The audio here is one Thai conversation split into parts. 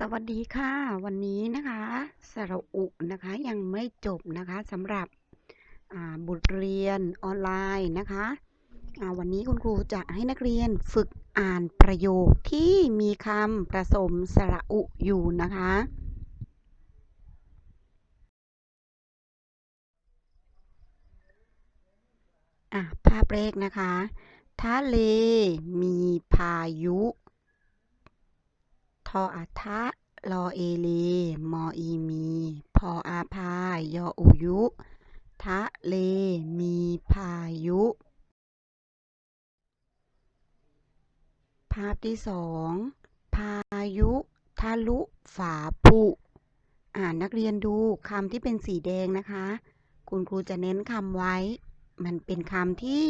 สวัสดีค่ะ วันนี้นะคะสระอุนะคะยังไม่จบนะคะสำหรับบทเรียนออนไลน์นะคะวันนี้คุณครูจะให้นักเรียนฝึกอ่านประโยคที่มีคำผสมสระอุอยู่นะคะ ภาพแรกนะคะ ทะเลมีพายุ ออาทะลอเอเล มออีมี พออาพายออุยุ ทะเลมีพายุ ภาพที่สอง พายุทะลุฝาผุ อ่านนักเรียนดูคำที่เป็นสีแดงนะคะ คุณครูจะเน้นคำไว้ มันเป็นคำที่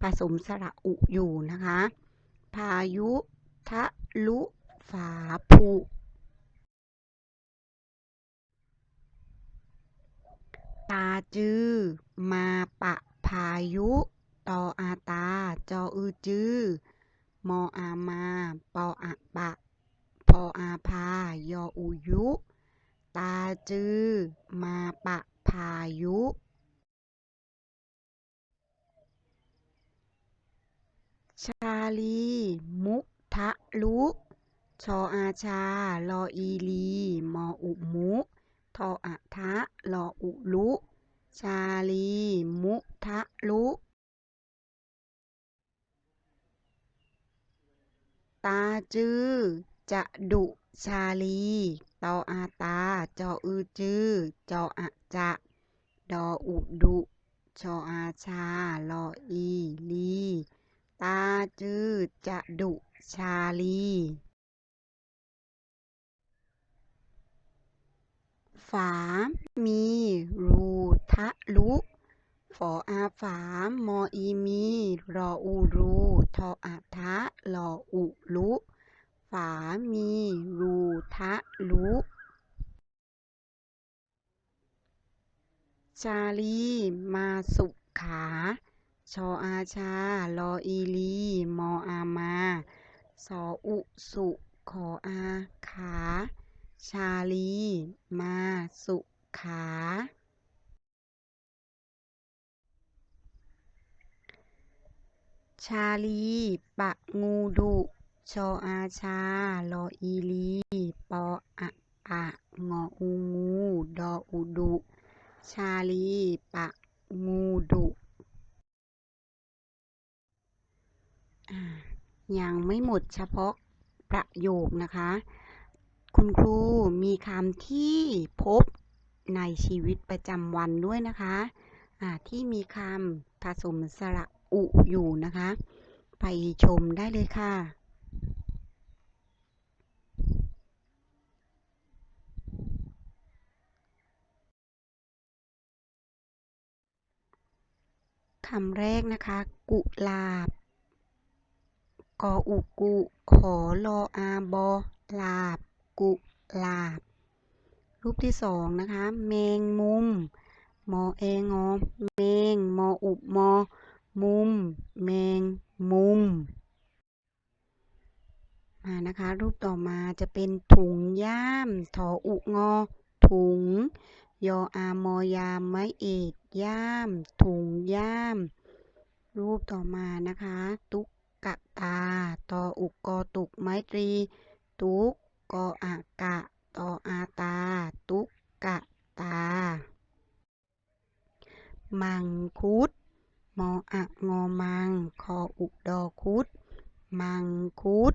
ผสมสระอุอยู่นะคะ พายุทะลุ ฝาผุตาจือ มาปะพายุ ตออาตา จออือจือ มออามา ปออะปะ พออาพา ยออุยุ ตาจือ มาปะพายุชาลี มุทะลุ ชออาชา ลออีลี มออุมุ ทออะทะ ลออุลุ ชาลี มุทะลุ ตาจือ จะดุ ชาลี ตออาตา จออือจือ จออะจะ ดออุดุ ชออาชา ลออีลี ตาจือ จะดุ ชาลี ฝา มีรูทะลุฝออาฝามออีมี รออูรูทออะทะลออุลุฝามีรูทะลุชาลีมาสุขา ชออาชา ลออีลี มออามา สออุสุ ขออาขา ชาลี มาสุขา ชาลี ปะงูดุ ชออาชา ลออีลี ปออะปะงออูงู ดออุดุ ชาลี ปะงูดุยังไม่หมดเฉพาะประโยคนะคะ คุณครูมีคำที่พบในชีวิตประจำวันด้วยนะคะที่มีคำผสมสระอุอยู่นะคะ ไปชมได้เลยค่ะคำแรกนะคะ กุลาบ กออุกุ ขอลออาบอลาบ กุลาบ รูปที่สองนะคะแมงมุมมอเองอแมงมออุมอ มุม แมงมุมมานะคะ รูปต่อมาจะเป็นถุงย่ามทออุงอ ถุง ยออามอยามไม้เอกย่าม ถุงย่าม รูปต่อมานะคะ ตุกกะตาตออุกกอตุกไม้ตรี ตุก กออากะตออาตา ตุกกะตา มังคุด มออะงอมัง คออุดอคุด มังคุด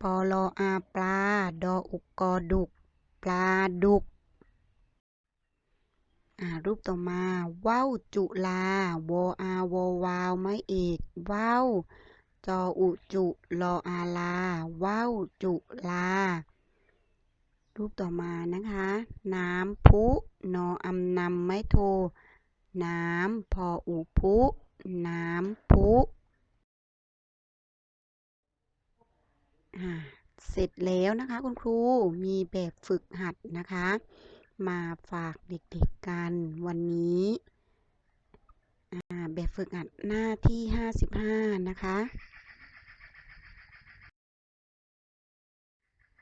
ปอลออาปลา ดออุกกอดุก ปลาดุก รูปต่อมาว่าวจุลาวออาวอวาว ไม้เอกว่าว จออุจุลออาลาว่าวจุลา รูปต่อมานะคะ น้ำพุนออำนำไม้โท น้ำพออุพุ น้ำพุอ่าเสร็จแล้วนะคะคุณครูมีแบบฝึกหัดนะคะ มาฝากเด็กๆกันวันนี้แบบฝึกหัดหน้าที่ 55 นะคะ อ่า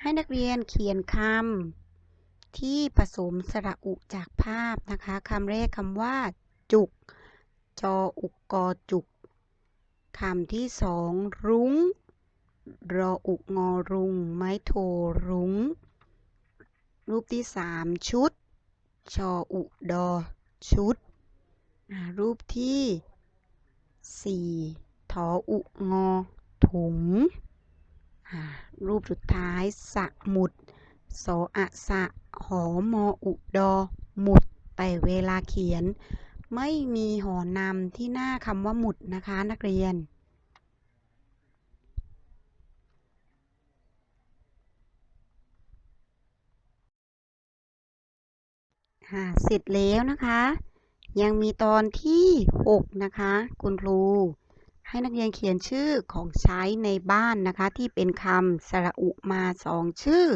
ให้นักเรียนเขียนคำที่ผสมสระอุจากภาพนะคะคำแรกคำว่า จุก จออุกกอจุกคำที่สองรุ้ง รออุกงอรุง ไม้โทรุ้ง รูปที่สามชุด ชออุดอชุด รูปที่สี่ทออุงอถุง รูปสุดท้ายสะหมุดสออะสะหอมออุดอหมุด แต่เวลาเขียน ไม่มีหอนำที่หน้าคำว่าหมุดนะคะนักเรียน เสร็จแล้วนะคะ ยังมีตอนที่ 6 นะคะ คุณครู ให้นักเรียนเขียนชื่อของใช้ในบ้านนะคะ ที่เป็นคำสระอุมาสองชื่อ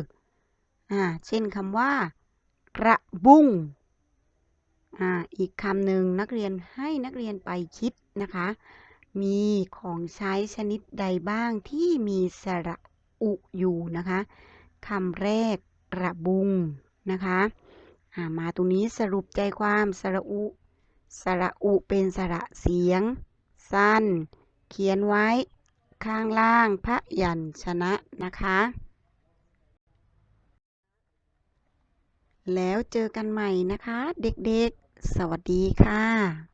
อ่าเช่นคำว่า กระบุงอ่าอีกคำหนึ่งนักเรียนให้นักเรียนไปคิดนะคะ มีของใช้ชนิดใดบ้างที่มีสระอุอยู่นะคะคำแรกกระบุงนะคะมาตรงนี้สรุปใจความสระอุ สระอุเป็นสระเสียง สั้น เขียนไว้ข้างล่างพระยัญชนะนะคะ แล้วเจอกันใหม่นะคะ เด็กๆ สวัสดีค่ะ